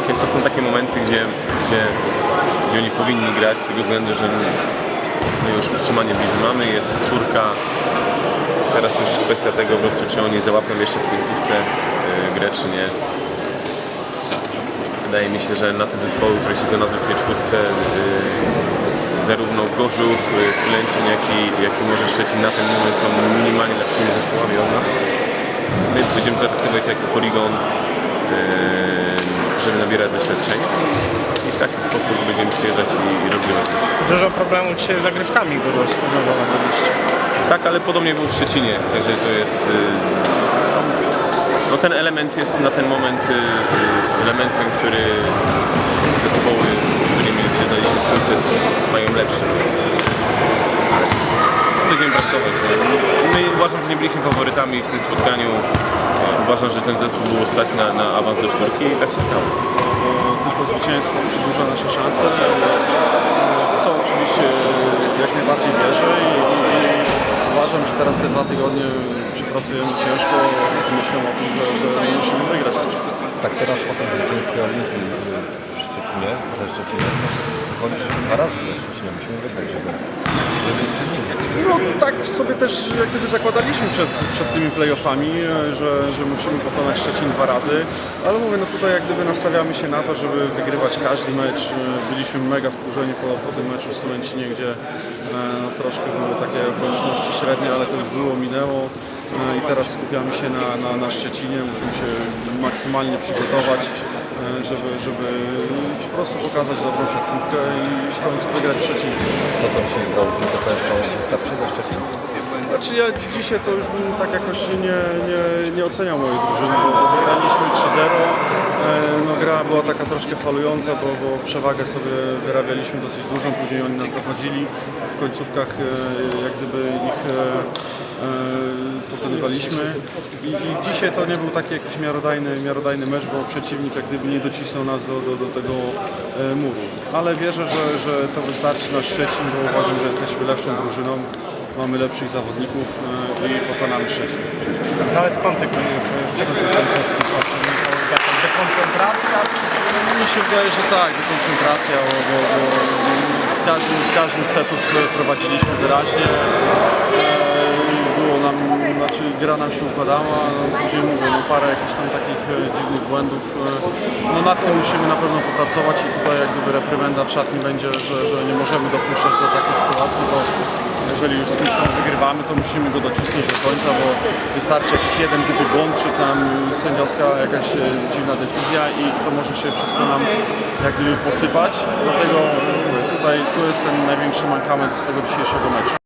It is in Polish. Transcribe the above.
takie, to są takie momenty, gdzie, gdzie, gdzie oni powinni grać z tego względu, że my już utrzymanie blizy mamy, jest czwórka. Teraz już kwestia tego po prostu, czy oni załapią jeszcze w końcówce yy, grę, czy nie. Wydaje mi się, że na te zespoły, które się znalazły w tej czwórce, yy, zarówno Gorzów, yy, Sulęcin, jak i, jak i może Szczecin na ten moment są minimalnie lepszymi zespołami od nas. My będziemy traktować jako poligon, żeby nabierać doświadczenia i w taki sposób będziemy przyjeżdżać i, rozgrywać mecze. Dużo problemów dzisiaj z zagrywkami było spowodowanych. Tak, ale podobnie było w Szczecinie, także to jest... yy, No ten element jest na ten moment yy, yy, elementem, który zespoły, z którymi się znaliśmy w mają lepszy. Będziemy pracować. Uważam, że nie byliśmy faworytami w tym spotkaniu. Uważam, że ten zespół było stać na, na awans do czwórki i tak się stało. tylko zwycięstwo przedłuża nasze szanse, w co oczywiście jak najbardziej wierzę i, i, i uważam, że teraz te dwa tygodnie przepracujemy ciężko z myślą o tym, że, że musimy wygrać. Tak teraz po tym zwycięstwie Olimpii Szczecinie, we Szczecinie, chodzi, że dwa razy ze Szczecinem musimy wygrać, żeby, żeby przed. No tak sobie też jak gdyby zakładaliśmy przed, przed tymi playoffami, e, że, że musimy pokonać Szczecin dwa razy, ale mówię, no tutaj jak gdyby nastawiamy się na to, żeby wygrywać każdy mecz. E, Byliśmy mega wkurzeni po, po tym meczu w Sulęcinie, gdzie e, no, troszkę były takie okoliczności średnie, ale to już było, minęło. I teraz skupiamy się na, na, na Szczecinie, musimy się maksymalnie przygotować, żeby, żeby po prostu pokazać dobrą siatkówkę i w końcu wygrać w Szczecinie. To, co dzisiaj grało w to wystarczy dla Szczecin. Znaczy ja dzisiaj to już bym tak jakoś nie, nie, nie oceniał mojej drużyny, bo wygraliśmy 3-0. Gra była taka troszkę falująca, bo, bo przewagę sobie wyrabialiśmy dosyć dużą, później oni nas dochodzili. W końcówkach e, jak gdyby ich e, e, pokonywaliśmy. I, I dzisiaj to nie był taki jakiś miarodajny, miarodajny mecz, bo przeciwnik jak gdyby nie docisnął nas do, do, do tego muru. Ale wierzę, że, że to wystarczy na Szczecin, bo uważam, że jesteśmy lepszą drużyną. Mamy lepszych zawodników i pokonamy Szczecin. Nawet skąd te końcówki są? Jakaś dekoncentracja? Mi się wydaje, że tak, dekoncentracja, bo, bo, bo w, każdym, w każdym setów prowadziliśmy wyraźnie. E, Było nam, znaczy gra nam się układała, no, później mówię, no, parę jakichś tam takich e, dziwnych błędów. e, No nad tym musimy na pewno popracować i tutaj jak gdyby reprymenda w szatni będzie, że, że nie możemy dopuszczać do takiej sytuacji, bo jeżeli już z kimś tam wygrywamy, to musimy go docisnąć do końca, bo wystarczy jakiś jeden głupi błąd, czy tam sędziowska jakaś e, dziwna decyzja i to może się wszystko nam jak gdyby posypać. Dlatego tutaj tu jest ten największy mankament z tego dzisiejszego meczu.